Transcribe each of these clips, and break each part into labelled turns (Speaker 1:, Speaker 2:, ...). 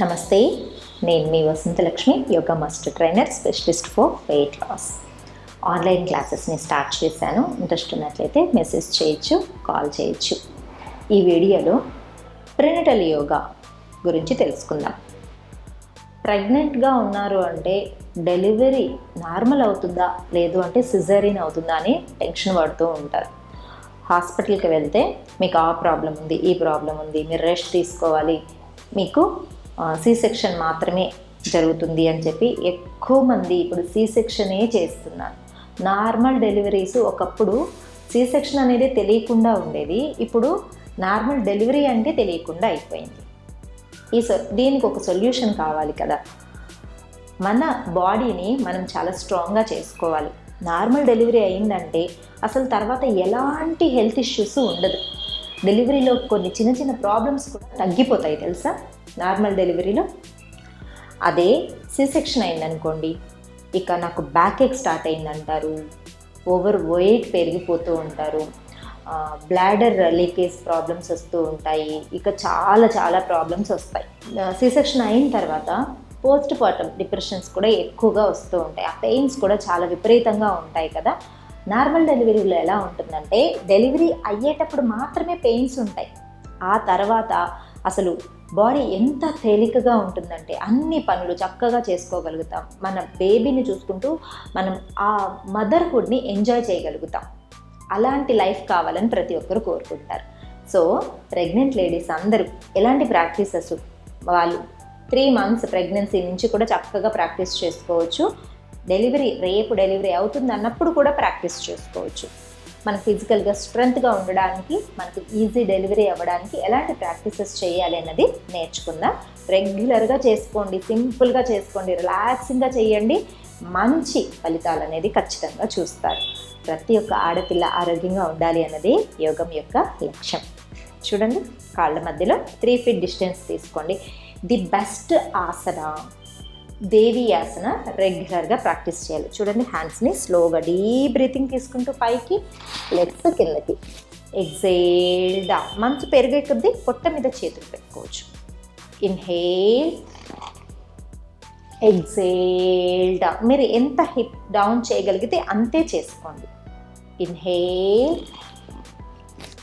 Speaker 1: నమస్తే నేను మీ Vasanthalakshmi yoga master trainer specialist for weight loss. Online క్లాసెస్ని start చేశాను. Interest ఉన్నట్లయితే మెసేజ్ చేయొచ్చు కాల్ చేయొచ్చు. ఈ వీడియోలో ప్రినిటల్ యోగా గురించి తెలుసుకుందాం. ప్రెగ్నెంట్గా ఉన్నారు అంటే డెలివరీ నార్మల్ అవుతుందా? లేదు అంటే సిజరీన్ అవుతుందా అని టెన్షన్ పడుతూ ఉంటారు. హాస్పిటల్కి వెళ్తే మీకు ఆ ప్రాబ్లం ఉంది ఈ ప్రాబ్లం ఉంది మీరు రెస్ట్ తీసుకోవాలి. మీకు సి సెక్షన్ మాత్రమే జరుగుతుంది అని చెప్పి ఎక్కువ మంది ఇప్పుడు సి సెక్షనే చేస్తున్నారు. నార్మల్ డెలివరీస్ ఒకప్పుడు సి సెక్షన్ అనేది తెలియకుండా ఉండేది. ఇప్పుడు నార్మల్ డెలివరీ అంటే తెలియకుండా అయిపోయింది. ఈ సొ దీనికి ఒక సొల్యూషన్ కావాలి కదా. మన బాడీని మనం చాలా స్ట్రాంగ్గా చేసుకోవాలి. నార్మల్ డెలివరీ అయిందంటే అసలు తర్వాత ఎలాంటి హెల్త్ ఇష్యూస్ ఉండదు. డెలివరీలో కొన్ని చిన్న చిన్న ప్రాబ్లమ్స్ కూడా తగ్గిపోతాయి తెలుసా? నార్మల్ డెలివరీలో. అదే సి సెక్షన్ అయిందనుకోండి ఇక నాకు బ్యాక్ ఎక్ స్టార్ట్ అయిందంటారు ఓవర్ వెయిట్ పెరిగిపోతూ ఉంటారు బ్లాడర్ లీకేజ్ ప్రాబ్లమ్స్ వస్తూ ఉంటాయి ఇక చాలా చాలా ప్రాబ్లమ్స్ వస్తాయి. సి సెక్షన్ అయిన తర్వాత పోస్ట్ పార్టమ్ డిప్రెషన్స్ కూడా ఎక్కువగా వస్తూ ఉంటాయి. ఆ పెయిన్స్ కూడా చాలా విపరీతంగా ఉంటాయి కదా. నార్మల్ డెలివరీలో ఎలా ఉంటుందంటే డెలివరీ అయ్యేటప్పుడు మాత్రమే పెయిన్స్ ఉంటాయి. ఆ తర్వాత అసలు బాడీ ఎంత తేలికగా ఉంటుందంటే అన్ని పనులు చక్కగా చేసుకోగలుగుతాం. మన బేబీని చూసుకుంటూ మనం ఆ మదర్హుడ్ని ఎంజాయ్ చేయగలుగుతాం. అలాంటి లైఫ్ కావాలని ప్రతి ఒక్కరు కోరుకుంటారు. సో ప్రెగ్నెంట్ లేడీస్ అందరూ ఎలాంటి ప్రాక్టీసెస్ వాళ్ళు త్రీ మంత్స్ ప్రెగ్నెన్సీ నుంచి కూడా చక్కగా ప్రాక్టీస్ చేసుకోవచ్చు. డెలివరీ రేపు డెలివరీ అవుతుంది అన్నప్పుడు కూడా ప్రాక్టీస్ చేసుకోవచ్చు. మన ఫిజికల్గా స్ట్రెంత్గా ఉండడానికి మనకి ఈజీ డెలివరీ అవ్వడానికి ఎలాంటి ప్రాక్టీసెస్ చేయాలి అన్నది నేర్చుకుందాం. రెగ్యులర్గా చేసుకోండి సింపుల్గా చేసుకోండి రిలాక్సింగ్గా చేయండి. మంచి ఫలితాలు అనేది ఖచ్చితంగా చూస్తారు. ప్రతి ఒక్క ఆడపిల్ల ఆరోగ్యంగా ఉండాలి అన్నది యోగం యొక్క లక్ష్యం. చూడండి కాళ్ళ మధ్యలో త్రీ ఫీట్ డిస్టెన్స్ తీసుకోండి. The best asana. దేవి ఆసన రెగ్యులర్గా ప్రాక్టీస్ చేయాలి. చూడండి హ్యాండ్స్ని స్లోగా డీప్ బ్రీతింగ్ తీసుకుంటూ పైకి లెగ్స్ కిందకి. ఎగ్జేల్ డౌన్ మంచు పెరిగే కొద్దీ పొట్ట మీద చేతులు పెట్టుకోవచ్చు. ఇన్హేల్. ఎగ్జేల్ డౌన్ మీరు ఎంత హిప్ డౌన్ చేయగలిగితే అంతే చేసుకోండి. Inhale.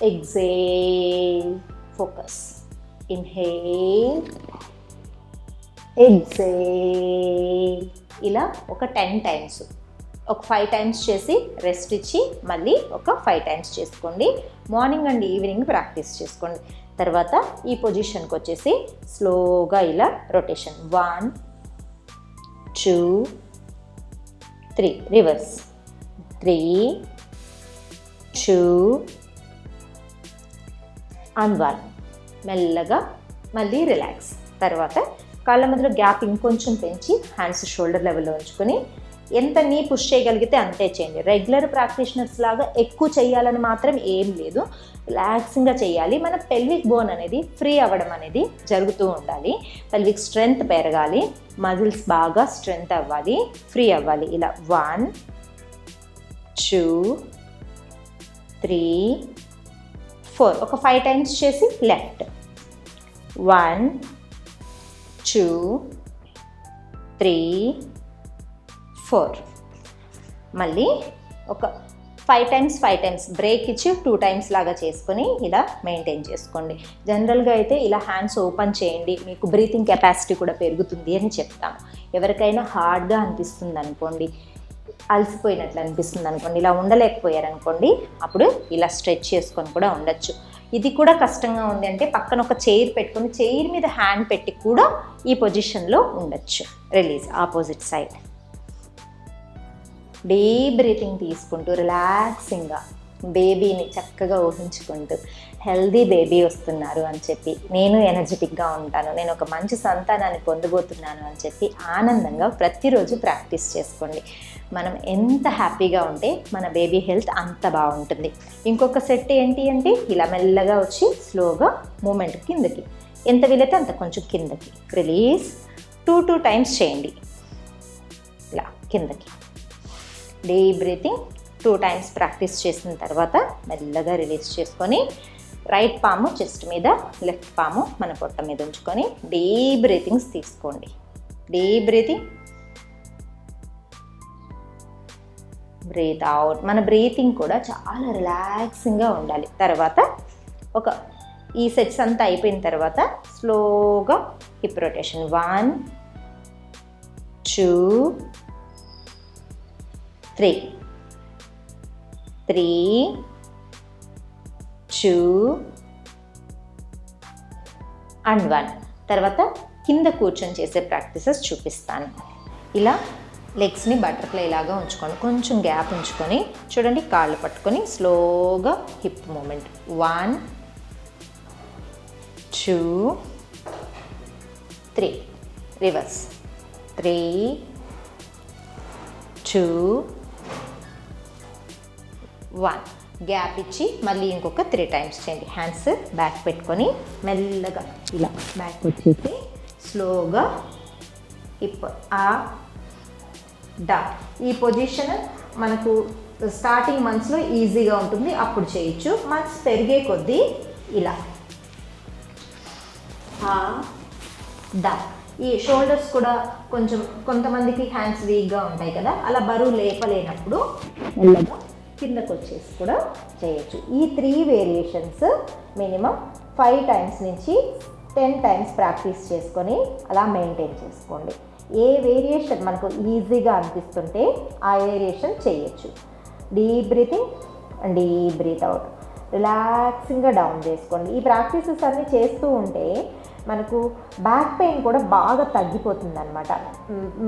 Speaker 1: Exhale. Focus. Inhale exhale ఇలా ఒక టెన్ టైమ్స్ ఒక ఫైవ్ టైమ్స్ చేసి రెస్ట్ ఇచ్చి మళ్ళీ ఒక ఫైవ్ టైమ్స్ చేసుకోండి. మార్నింగ్ అండ్ ఈవినింగ్ ప్రాక్టీస్ చేసుకోండి. తర్వాత ఈ పొజిషన్కి వచ్చేసి స్లోగా ఇలా rotation one two three reverse three two and one మెల్లగా మళ్ళీ రిలాక్స్ తర్వాత కాళ్ళ మధ్యలో గ్యాప్ ఇంకొంచెం పెంచి హ్యాండ్స్ షోల్డర్ లెవెల్లో ఉంచుకొని ఎంత నీ పుష్ చేయగలిగితే అంతే చేయండి. రెగ్యులర్ ప్రాక్టీషనర్స్ లాగా ఎక్కువ చేయాలని మాత్రం ఏం లేదు. రిలాక్సింగ్గా చేయాలి. మన పెల్విక్ బోన్ అనేది ఫ్రీ అవ్వడం అనేది జరుగుతూ ఉండాలి. పెల్విక్ స్ట్రెంగ్త్ పెరగాలి. మజిల్స్ బాగా స్ట్రెంగ్త్ అవ్వాలి. ఫ్రీ అవ్వాలి. ఇలా వన్ టూ త్రీ ఫోర్ ఒక ఫైవ్ టైమ్స్ చేసి left one two three four. మళ్ళీ ఒక five times five times break ఇచ్చి టూ టైమ్స్ లాగా చేసుకొని ఇలా మెయింటైన్ చేసుకోండి. జనరల్గా అయితే ఇలా హ్యాండ్స్ ఓపెన్ చేయండి. మీకు బ్రీతింగ్ కెపాసిటీ కూడా పెరుగుతుంది అని చెప్తాం ఎవరికైనా హార్డ్గా అనిపిస్తుంది అనుకోండి అలసిపోయినట్లు అనిపిస్తుంది అనుకోండి ఇలా ఉండలేకపోయారనుకోండి అప్పుడు ఇలా స్ట్రెచ్ చేసుకొని కూడా ఉండొచ్చు. ఇది కూడా కష్టంగా ఉంది అంటే పక్కన ఒక చైర్ పెట్టుకుని చైర్ మీద హ్యాండ్ పెట్టి కూడా ఈ పొజిషన్లో ఉండొచ్చు. Release opposite side deep breathing తీసుకుంటూ రిలాక్సింగ్గా బేబీని చక్కగా ఊహించుకుంటూ హెల్దీ బేబీ వస్తున్నారు అని చెప్పి నేను ఎనర్జెటిక్గా ఉంటాను నేను ఒక మంచి సంతానాన్ని పొందబోతున్నాను అని చెప్పి ఆనందంగా ప్రతిరోజు ప్రాక్టీస్ చేసుకోండి. మనం ఎంత హ్యాపీగా ఉంటే మన బేబీ హెల్త్ అంత బాగుంటుంది. ఇంకొక సెట్ ఏంటి అంటే ఇలా మెల్లగా వచ్చి స్లోగా మూమెంట్ కిందకి ఎంత వీలైతే అంత కొంచెం కిందకి రిలీజ్ టూ టూ టైమ్స్ చేయండి. ఇలా కిందకి. Deep breathing two times practice చేసిన తర్వాత మెల్లగా రిలీజ్ చేసుకొని రైట్ పాము చెస్ట్ మీద లెఫ్ట్ పాము మన పొట్ట మీద ఉంచుకొని డీప్ బ్రీతింగ్స్ తీసుకోండి. డీప్ బ్రీతింగ్ బ్రీత్ అవుట్ మన బ్రీతింగ్ కూడా చాలా రిలాక్సింగ్గా ఉండాలి. తర్వాత ఒక ఈ సెట్స్ అంతా అయిపోయిన తర్వాత స్లోగా hip rotation one two three three two and one తర్వాత కింద కూర్చొని చేసే ప్రాక్టీసెస్ చూపిస్తాను. ఇలా లెగ్స్ని బటర్ఫ్లై లాగా ఉంచుకోండి కొంచెం గ్యాప్ ఉంచుకొని చూడండి కాళ్ళు పట్టుకొని స్లోగా hip movement. One two three. Reverse. Three two one. Gap ఇచ్చి మళ్ళీ ఇంకొక త్రీ టైమ్స్ చేయండి. హ్యాండ్స్ బ్యాక్ పెట్టుకొని మెల్లగా ఇలా బ్యాక్ వచ్చేసి స్లోగా హిప్ ఆ డా ఈ పొజిషన్ మనకు స్టార్టింగ్ మంత్స్లో ఈజీగా ఉంటుంది. అప్పుడు చేయొచ్చు. మంత్స్ పెరిగే కొద్దీ ఇలా. డా ఈ షోల్డర్స్ కూడా కొంచెం కొంతమందికి హ్యాండ్స్ వీక్గా ఉంటాయి కదా. అలా బరువు లేపలేనప్పుడు మెల్లగా కిందకు వచ్చేసి కూడా చేయొచ్చు. ఈ three variations minimum five times నుంచి టెన్ టైమ్స్ ప్రాక్టీస్ చేసుకొని అలా మెయింటైన్ చేసుకోండి. ఏ వేరియేషన్ మనకు ఈజీగా అనిపిస్తుంటే ఆ వేరియేషన్ చేయొచ్చు. Deep breathing and deep breath out రిలాక్సింగ్గా down చేసుకోండి. ఈ ప్రాక్టీసెస్ అన్నీ చేస్తూ ఉంటే మనకు బ్యాక్ పెయిన్ కూడా బాగా తగ్గిపోతుంది అనమాట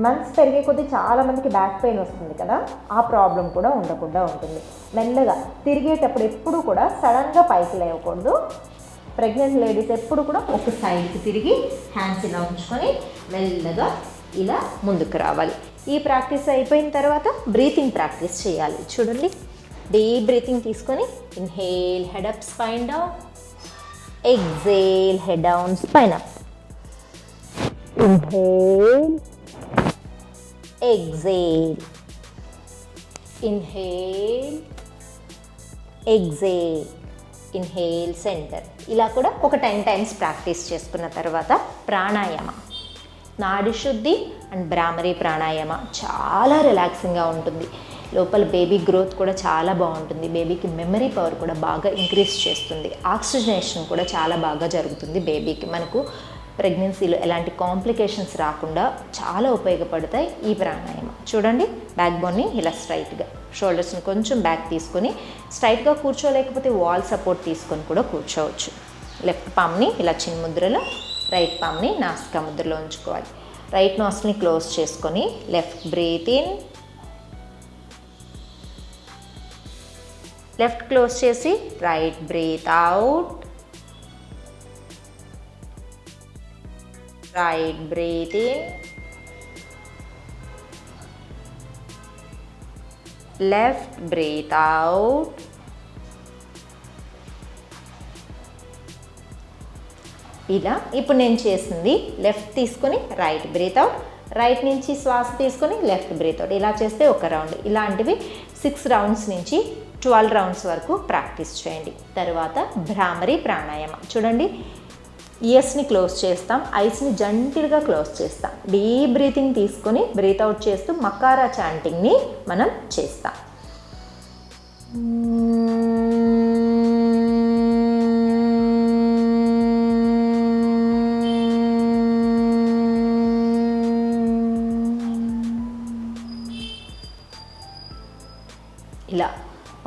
Speaker 1: మంత్స్ పెరిగే కొద్దీ చాలామందికి బ్యాక్ పెయిన్ వస్తుంది కదా ఆ ప్రాబ్లం కూడా ఉండకుండా ఉంటుంది. మెల్లగా తిరిగేటప్పుడు ఎప్పుడు కూడా సడన్గా పైకి లేవకూడదు. ప్రెగ్నెంట్ లేడీస్ ఎప్పుడు కూడా ఒక సైడ్కి తిరిగి హ్యాండ్స్ ఇలా ఉంచుకొని మెల్లగా ఇలా ముందుకు రావాలి. ఈ ప్రాక్టీస్ అయిపోయిన తర్వాత బ్రీతింగ్ ప్రాక్టీస్ చేయాలి. చూడండి. డీప్ బ్రీతింగ్ తీసుకొని inhale head up spine down exhale head down spine up inhale exhale inhale exhale inhale center ఇలా కూడా ఒక టెన్ టైమ్స్ ప్రాక్టీస్ చేసుకున్న తర్వాత ప్రాణాయామ. నాడిశుద్ధి అండ్ బ్రాహ్మరీ ప్రాణాయామ. చాలా రిలాక్సింగ్గా ఉంటుంది. లోపల బేబీ గ్రోత్ కూడా చాలా బాగుంటుంది. బేబీకి మెమరీ పవర్ కూడా బాగా ఇంక్రీజ్ చేస్తుంది. ఆక్సిజనేషన్ కూడా చాలా బాగా జరుగుతుంది బేబీకి. మనకు ప్రెగ్నెన్సీలో ఎలాంటి కాంప్లికేషన్స్ రాకుండా చాలా ఉపయోగపడతాయి ఈ ప్రాణాయామం. చూడండి బ్యాక్ బోన్ని ఇలా స్ట్రైట్గా షోల్డర్స్ని కొంచెం బ్యాక్ తీసుకొని స్ట్రైట్గా కూర్చోలేకపోతే వాల్ సపోర్ట్ తీసుకొని కూడా కూర్చోవచ్చు. లెఫ్ట్ పామ్ని ఇలా చిన్న ముద్రలో రైట్ పామ్ని నాసికా ముద్రలో ఉంచుకోవాలి. రైట్ నాస్ని క్లోజ్ చేసుకొని left breath in. Left close చేసి right breath out. Right breath in. Left breath out. ఇలా ఇప్పుడు నేను చేసింది లెఫ్ట్ తీసుకొని రైట్ బ్రీత్ అవుట్. రైట్ నుంచి శ్వాస తీసుకొని లెఫ్ట్ బ్రీత్ అవుట్. ఇలా చేస్తే ఒక రౌండ్. ఇలాంటివి సిక్స్ రౌండ్స్ నుంచి ట్వెల్వ్ రౌండ్స్ వరకు ప్రాక్టీస్ చేయండి. తర్వాత భ్రామరి ప్రాణాయామం. చూడండి ఇయర్స్ని క్లోజ్ చేస్తాం ఐస్ని జంటిల్గా క్లోజ్ చేస్తాం. డీప్ బ్రీతింగ్ తీసుకొని బ్రీత్ అవుట్ చేస్తూ మకారా చాంటింగ్ని మనం చేస్తాం.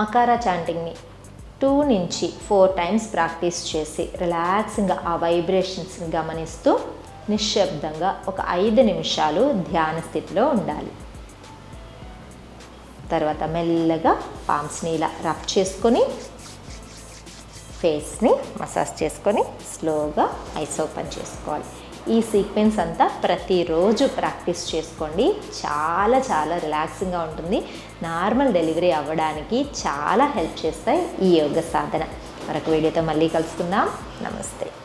Speaker 1: మకారా చాంటింగ్ని టూ నుంచి ఫోర్ టైమ్స్ ప్రాక్టీస్ చేసి రిలాక్సింగ్గా ఆ వైబ్రేషన్స్ని గమనిస్తూ నిశ్శబ్దంగా ఒక ఐదు నిమిషాలు ధ్యాన స్థితిలో ఉండాలి. తర్వాత మెల్లగా పామ్స్ని ఇలా రబ్ చేసుకొని ఫేస్ని మసాజ్ చేసుకొని స్లోగా ఐస్ ఓపెన్ చేసుకోవాలి. ఈ సీక్వెన్స్ అంతా ప్రతిరోజు ప్రాక్టీస్ చేసుకోండి. చాలా చాలా రిలాక్సింగ్గా ఉంటుంది. నార్మల్ డెలివరీ అవ్వడానికి చాలా హెల్ప్ చేస్తాయి ఈ యోగ సాధన. మరొక వీడియోతో మళ్ళీ కలుసుకుందాం. నమస్తే.